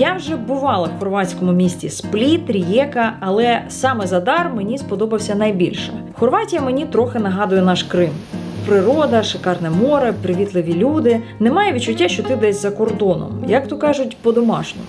Я вже бувала в хорватському місті Спліт, Рієка, але саме Задар мені сподобався найбільше. Хорватія мені трохи нагадує наш Крим. Природа, шикарне море, привітливі люди. Немає відчуття, що ти десь за кордоном, як то кажуть, по-домашньому.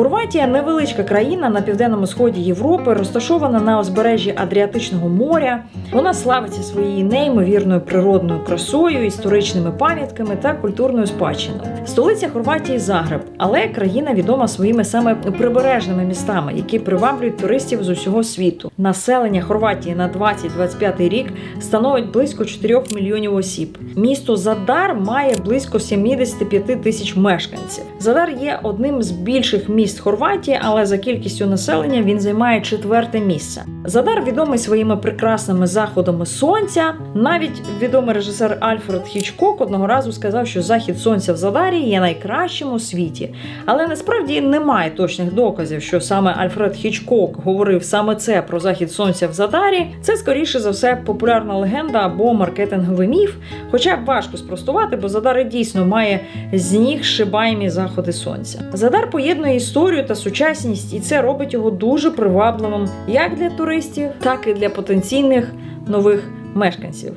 Хорватія невеличка країна на південному сході Європи, розташована на узбережжі Адріатичного моря. Вона славиться своєю неймовірною природною красою, історичними пам'ятками та культурною спадщиною. Столиця Хорватії Загреб, але країна відома своїми саме прибережними містами, які приваблюють туристів з усього світу. Населення Хорватії на 2025 рік становить близько 4 мільйонів осіб. Місто Задар має близько 75 тисяч мешканців. Задар є одним з більших міст Хорватії, але за кількістю населення він займає четверте місце. Задар відомий своїми прекрасними заходами сонця. Навіть відомий режисер Альфред Хічкок одного разу сказав, що захід сонця в Задарі є найкращим у світі. Але насправді немає точних доказів, що саме Альфред Хічкок говорив саме це про захід сонця в Задарі. Це скоріше за все популярна легенда або маркетинговий міф. Хоча важко спростувати, бо Задар дійсно має з ніг шибаємі заходи сонця. Задар поєднує історію та сучасність, і це робить його дуже привабливим як для туристів, так і для потенційних нових мешканців.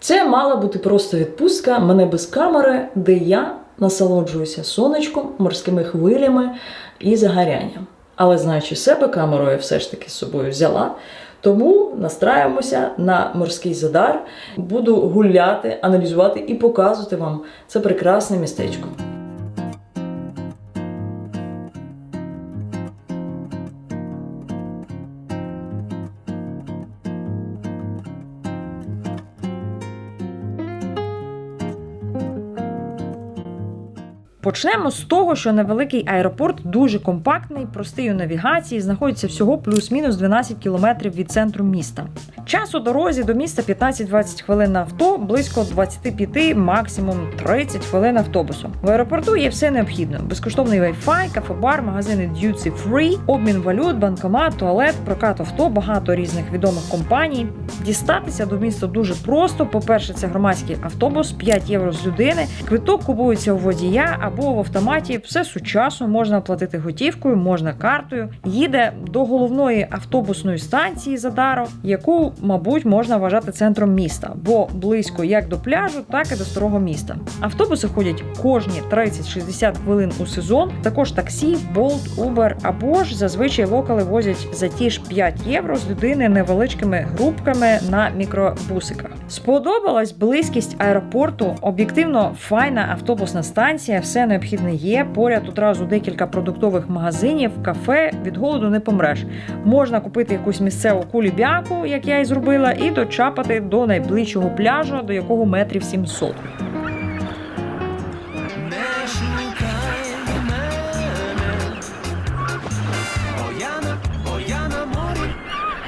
Це мала бути просто відпустка мене без камери, де я насолоджуюся сонечком, морськими хвилями і загорянням. Але знаючи себе, камеру я все ж таки з собою взяла. Тому настраюємося на морський задар. Буду гуляти, аналізувати і показувати вам це прекрасне містечко. Почнемо з того, що невеликий аеропорт дуже компактний, простий у навігації, знаходиться всього плюс-мінус 12 кілометрів від центру міста. Час у дорозі до міста 15-20 хвилин на авто, близько 25, максимум 30 хвилин автобусом. В аеропорту є все необхідне: безкоштовний Wi-Fi, кафе-бар, магазини Duty Free, обмін валют, банкомат, туалет, прокат авто, багато різних відомих компаній. Дістатися до міста дуже просто. По-перше, це громадський автобус, 5 євро з людини. Квиток купується у водія або в автоматі. Все сучасно, можна оплатити готівкою, можна картою. Їде до головної автобусної станції Задаро, яку, мабуть, можна вважати центром міста, бо близько як до пляжу, так і до старого міста. Автобуси ходять кожні 30-60 хвилин у сезон. Також таксі, Bolt, Uber або ж зазвичай локали возять за ті ж 5 євро з людини невеличкими групками на мікробусиках. Сподобалась близькість аеропорту, об'єктивно файна автобусна станція, все необхідне є. Поряд одразу декілька продуктових магазинів, кафе від голоду не помреш. Можна купити якусь місцеву кулібяку, як я і зробила, і дочапати до найближчого пляжу, до якого метрів 700.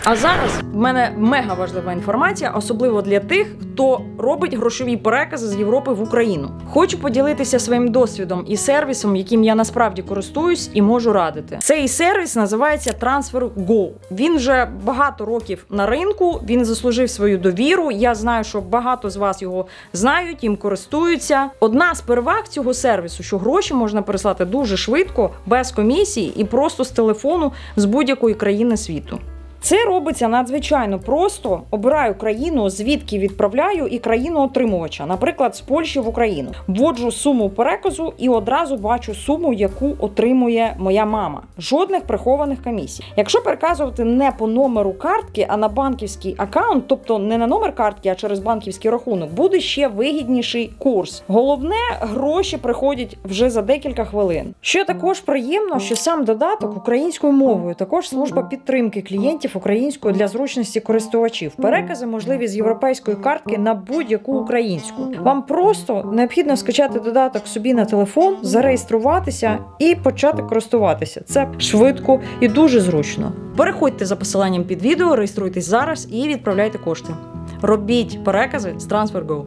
А зараз в мене мега важлива інформація, особливо для тих, хто робить грошові перекази з Європи в Україну. Хочу поділитися своїм досвідом і сервісом, яким я насправді користуюсь і можу радити. Цей сервіс називається TransferGo. Він вже багато років на ринку. Він заслужив свою довіру. Я знаю, що багато з вас його знають, їм користуються. Одна з переваг цього сервісу, що гроші можна переслати дуже швидко, без комісії і просто з телефону з будь-якої країни світу. Це робиться надзвичайно просто. Обираю країну, звідки відправляю, і країну отримувача, наприклад, з Польщі в Україну. Вводжу суму переказу і одразу бачу суму, яку отримує моя мама. Жодних прихованих комісій. Якщо переказувати не по номеру картки, а на банківський аккаунт, тобто не на номер картки, а через банківський рахунок, буде ще вигідніший курс. Головне, гроші приходять вже за декілька хвилин. Що також приємно, що сам додаток українською мовою, також служба підтримки клієнтів українською для зручності користувачів. Перекази можливі з європейської картки на будь-яку українську. Вам просто необхідно скачати додаток собі на телефон, зареєструватися і почати користуватися. Це швидко і дуже зручно. Переходьте за посиланням під відео, реєструйтесь зараз і відправляйте кошти. Робіть перекази з TransferGo.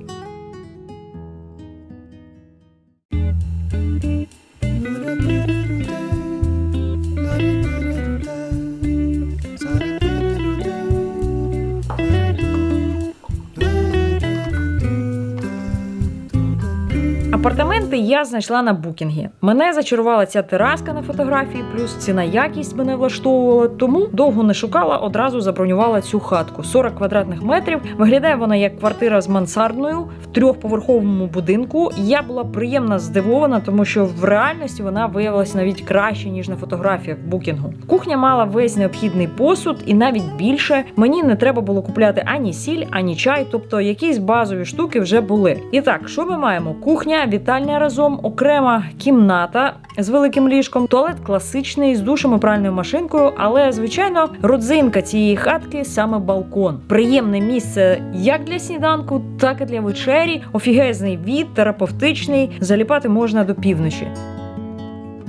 Апартаменти я знайшла на букінгі. Мене зачарувала ця тераска на фотографії, плюс ціна якість мене влаштовувала. Тому довго не шукала, одразу забронювала цю хатку. 40 квадратних метрів. Виглядає вона як квартира з мансардною в трьохповерховому будинку. Я була приємно здивована, тому що в реальності вона виявилася навіть краще ніж на фотографіях букінгу. Кухня мала весь необхідний посуд, і навіть більше мені не треба було купляти ані сіль, ані чай, тобто якісь базові штуки вже були. І так, що ми маємо? Кухня, вітальня разом, окрема кімната з великим ліжком, туалет класичний з душем і пральною машинкою, але звичайно, родзинка цієї хатки саме балкон. Приємне місце як для сніданку, так і для вечері. Офігезний від, терапевтичний. Заліпати можна до півночі.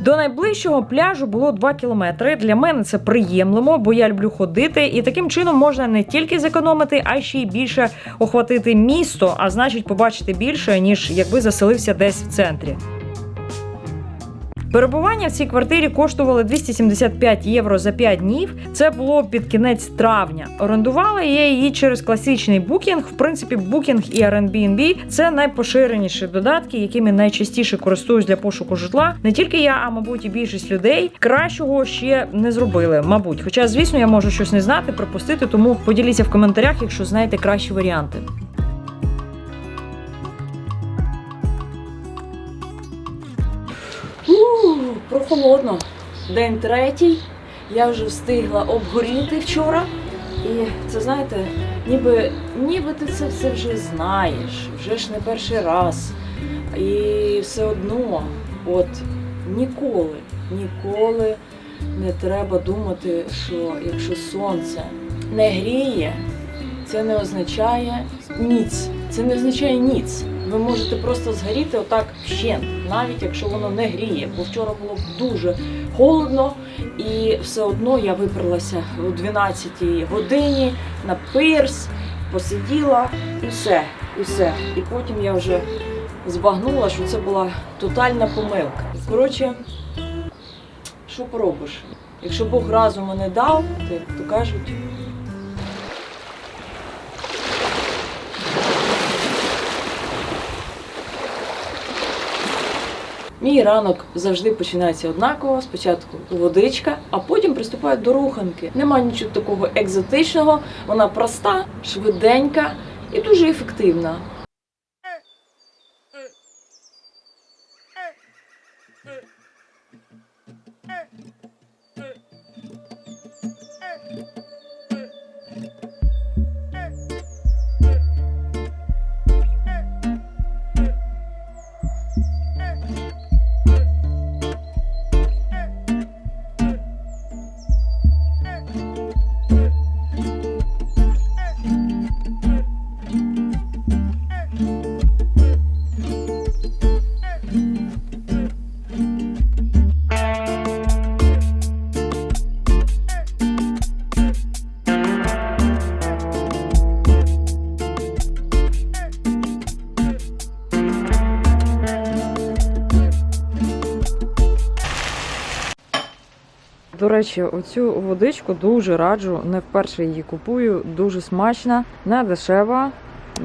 До найближчого пляжу було 2 кілометри. Для мене це приємлемо, бо я люблю ходити, і таким чином можна не тільки зекономити, а ще й більше охватити місто, а значить побачити більше, ніж якби заселився десь в центрі. Перебування в цій квартирі коштувало 275 євро за 5 днів. Це було під кінець травня. Орендувала я її через класичний букінг. В принципі, букінг і Airbnb – це найпоширеніші додатки, якими найчастіше користуюсь для пошуку житла. Не тільки я, а мабуть, і більшість людей кращого ще не зробили. Мабуть, хоча, звісно, я можу щось не знати, пропустити, тому поділіться в коментарях, якщо знаєте кращі варіанти. Прохолодно. День третій. Я вже встигла обгоріти вчора. І це знаєте, ніби, ніби ти це все вже знаєш, вже ж не перший раз. І все одно, от ніколи, ніколи не треба думати, що якщо сонце не гріє, це не означає ніц. Це не означає ніц. Ви можете просто згоріти отак вщент, навіть якщо воно не гріє. Бо вчора було дуже холодно, і все одно я виперлася о 12 годині на пирс, посиділа і все, і все. І потім я вже збагнула, що це була тотальна помилка. Коротше, що поробиш? Якщо Бог разуму не дав, то, то кажуть, Мій ранок завжди починається однаково. Спочатку водичка, а потім приступаю до руханки. Нема нічого такого екзотичного. Вона проста, швиденька і дуже ефективна. Речі, оцю водичку дуже раджу. Не вперше її купую. Дуже смачна, не дешева.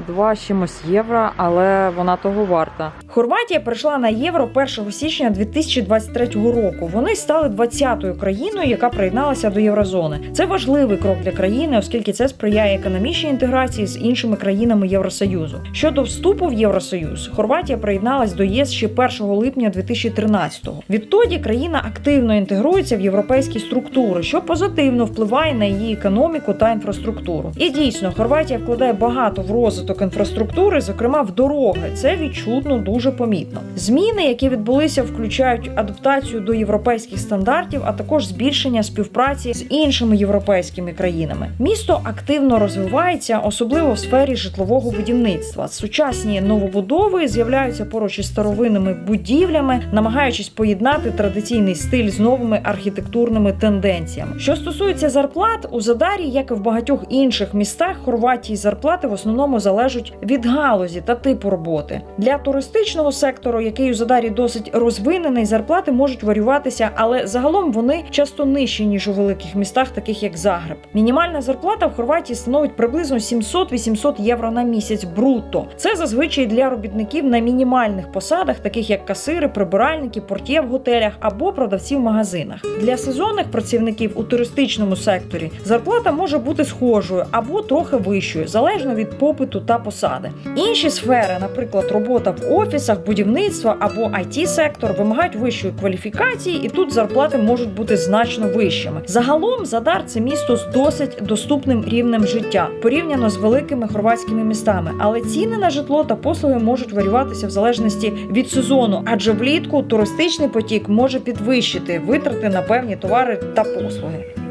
Два чимось євро, але вона того варта. Хорватія перейшла на євро 1 січня 2023 року. Вони стали 20-ю країною, яка приєдналася до єврозони. Це важливий крок для країни, оскільки це сприяє економічній інтеграції з іншими країнами Євросоюзу. Щодо вступу в Євросоюз, Хорватія приєдналась до ЄС ще 1 липня 2013-го. Відтоді країна активно інтегрується в європейські структури, що позитивно впливає на її економіку та інфраструктуру. І дійсно, Хорватія вкладає багато в розвиток інфраструктури, зокрема в дороги. Це відчутно дуже помітно. Зміни, які відбулися, включають адаптацію до європейських стандартів, а також збільшення співпраці з іншими європейськими країнами. Місто активно розвивається, особливо в сфері житлового будівництва. Сучасні новобудови з'являються поруч із старовинними будівлями, намагаючись поєднати традиційний стиль з новими архітектурними тенденціями. Що стосується зарплат, у Задарі, як і в багатьох інших містах Хорватії, зарплати в основному залежать залежать від галузі та типу роботи. Для туристичного сектору, який у Задарі досить розвинений, зарплати можуть варюватися, але загалом вони часто нижчі ніж у великих містах, таких як Загреб. Мінімальна зарплата в Хорватії становить приблизно 700-800 євро на місяць брутто. Це зазвичай для робітників на мінімальних посадах, таких як касири, прибиральники, портє в готелях або продавці в магазинах. Для сезонних працівників у туристичному секторі зарплата може бути схожою або трохи вищою, залежно від попиту та посади. Інші сфери, наприклад, робота в офісах, будівництво або it сектор вимагають вищої кваліфікації, і тут зарплати можуть бути значно вищими. Загалом Задар це місто з досить доступним рівнем життя порівняно з великими хорватськими містами, але ціни на житло та послуги можуть варюватися в залежності від сезону, адже влітку туристичний потік може підвищити витрати на певні товари та послуги.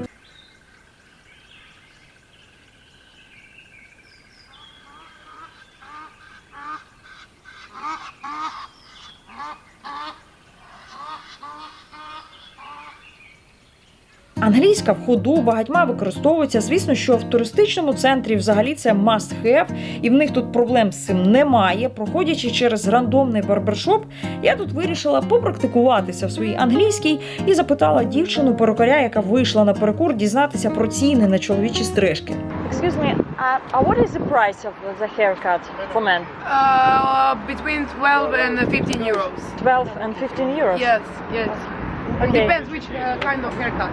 Англійська в ходу багатьма використовується. Звісно, що в туристичному центрі взагалі це must have, і в них тут проблем з цим немає. Проходячи через рандомний барбершоп, я тут вирішила попрактикуватися в своїй англійській і запитала дівчину перукаря, яка вийшла на перекур, дізнатися про ціни на чоловічі стрижки. Excuse me, uh, what is the price of the haircut for men? Uh, between 12 and 15 euros. 12 and 15 euros. Yes, yes. Okay. Depends which uh, kind of haircut.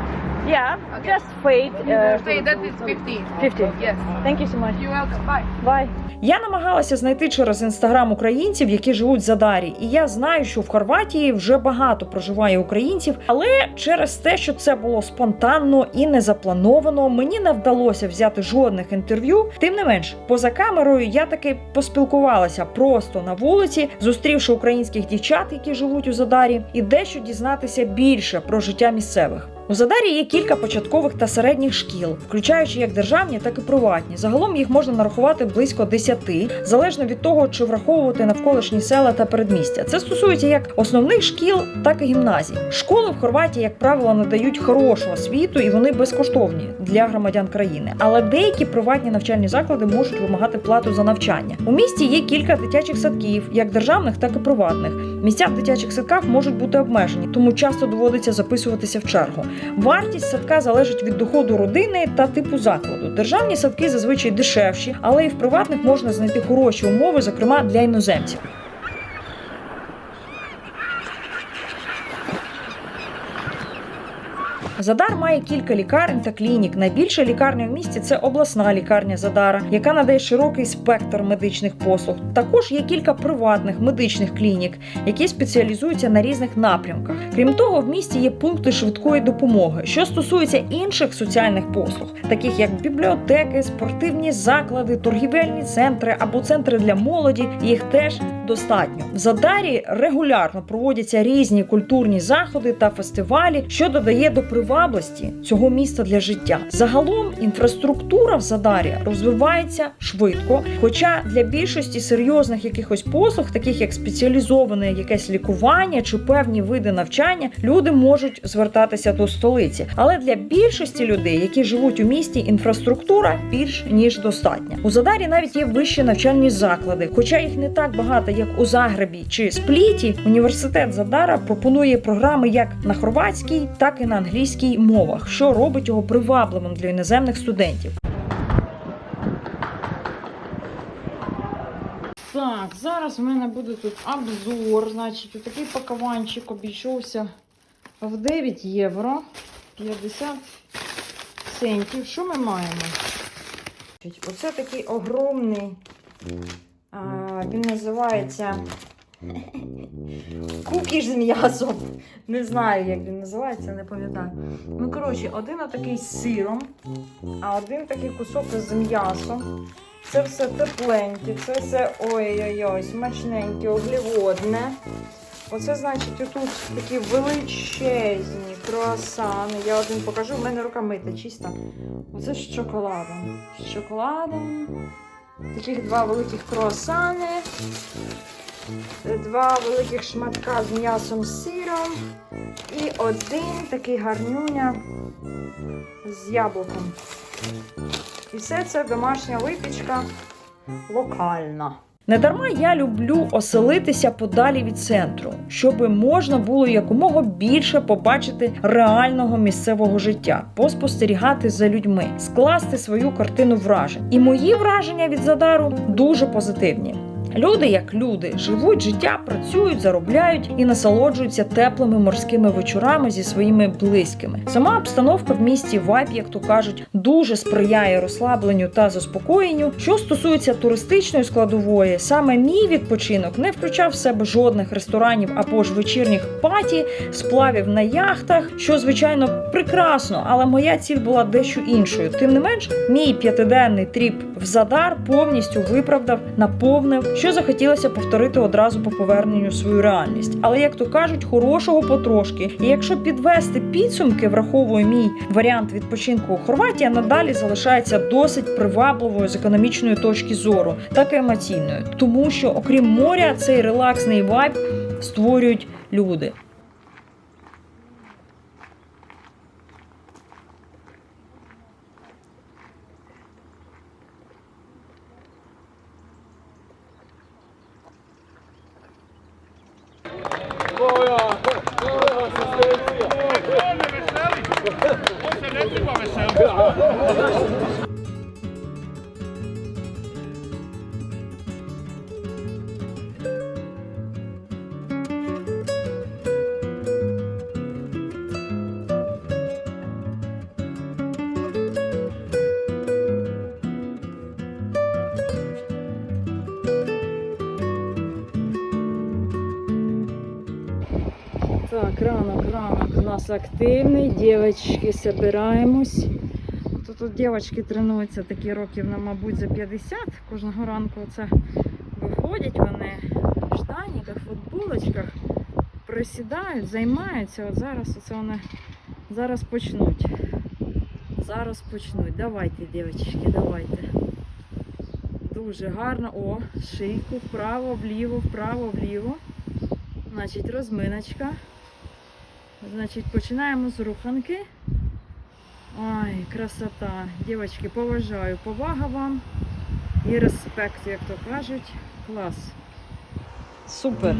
Yeah, Okay. just fade. uh, Say that is 15. 15. Yes. Thank you so much. You're welcome. Bye. Bye. Я намагалася знайти через інстаграм українців, які живуть за Дарі, і я знаю, що в Хорватії вже багато проживає українців, але через те, що це було спонтанно і не заплановано, мені не вдалося взяти жодних інтерв'ю. Тим не менш, поза камерою я таки поспілкувалася просто на вулиці, зустрівши українських дівчат, які живуть у Задарі, і дещо дізнатися більше про життя місцевих. У Задарі є кілька початкових та середніх шкіл, включаючи як державні, так і приватні. Загалом їх можна нарахувати близько 10, залежно від того, чи враховувати навколишні села та передмістя. Це стосується як основних шкіл, так і гімназій. Школи в Хорватії, як правило, надають хорошу освіту і вони безкоштовні для громадян країни. Але деякі приватні навчальні заклади можуть вимагати плату за навчання. У місті є кілька дитячих садків, як державних, так і приватних. Місця в дитячих садках можуть бути обмежені, тому часто доводиться записуватися в чергу. Вартість садка залежить від доходу родини та типу закладу. Державні садки зазвичай дешевші, але і в приватних можна знайти хороші умови, зокрема для іноземців. Задар має кілька лікарень та клінік. Найбільша лікарня в місті це обласна лікарня Задара, яка надає широкий спектр медичних послуг. Також є кілька приватних медичних клінік, які спеціалізуються на різних напрямках. Крім того, в місті є пункти швидкої допомоги. Що стосується інших соціальних послуг, таких як бібліотеки, спортивні заклади, торгівельні центри або центри для молоді, їх теж достатньо. В Задарі регулярно проводяться різні культурні заходи та фестивалі, що додає до привабливості цього міста для життя. Загалом інфраструктура в Задарі розвивається швидко. Хоча для більшості серйозних якихось послуг, таких як спеціалізоване якесь лікування чи певні види навчання, люди можуть звертатися до столиці. Але для більшості людей, які живуть у місті, інфраструктура більш ніж достатня. У Задарі навіть є вищі навчальні заклади, хоча їх не так багато, як у Загребі чи Спліті. Університет Задара пропонує програми як на хорватській, так і на англійській мовах, що робить його привабливим для іноземних студентів. Так, зараз в мене буде тут обзор. Значить, такий пакованчик обійшовся в 9 євро 50 центів. Що ми маємо? Оце такий огромний. А, він називається кукіш з м'ясом. Не знаю, як він називається, не пам'ятаю. Ну, коротше, один отакий з сиром, а один такий кусок з м'ясом. Це все тепленьке, це все ой-ой-ой, смачненьке, углеводне. Оце, значить, отут такі величезні круасани. Я один покажу, в мене рука мита, чиста. Оце з шоколадом. З шоколадом. Таких два великих круасани. Два великих шматка з м'ясом з сиром. І один такий гарнюня з яблуком. І все це домашня випічка. локальна. Недарма я люблю оселитися подалі від центру, щоб можна було якомога більше побачити реального місцевого життя, поспостерігати за людьми, скласти свою картину вражень. І мої враження від Задару дуже позитивні. Люди, як люди, живуть життя, працюють, заробляють і насолоджуються теплими морськими вечорами зі своїми близькими. Сама обстановка в місті Вайб, як то кажуть, дуже сприяє розслабленню та заспокоєнню. Що стосується туристичної складової, саме мій відпочинок не включав в себе жодних ресторанів або ж вечірніх паті, сплавів на яхтах, що звичайно прекрасно, але моя ціль була дещо іншою. Тим не менш, мій п'ятиденний тріп в Задар повністю виправдав, наповнив, що захотілося повторити одразу по поверненню свою реальність. Але як то кажуть, хорошого потрошки. І якщо підвести підсумки, враховую мій варіант відпочинку у Хорватії, надалі залишається досить привабливою з економічної точки зору, так і емоційною, тому що окрім моря, цей релаксний вайб створюють люди. 수고하셨어요. Активний. Дівчатки, собираємось. Тут тут дівчатки тренуються такі років, на, мабуть, за 50. Кожного ранку це виходять вони в штаніках, футболочках, присідають, займаються. От зараз оце вони зараз почнуть. Зараз почнуть. Давайте, дівчатки, давайте. Дуже гарно. О, шийку вправо, вліво, вправо, вліво. Значить, розминочка. Значить, починаємо з руханки. Ай, красота. Дівчатки, поважаю. Повага вам і респект, як то кажуть. Клас. Супер.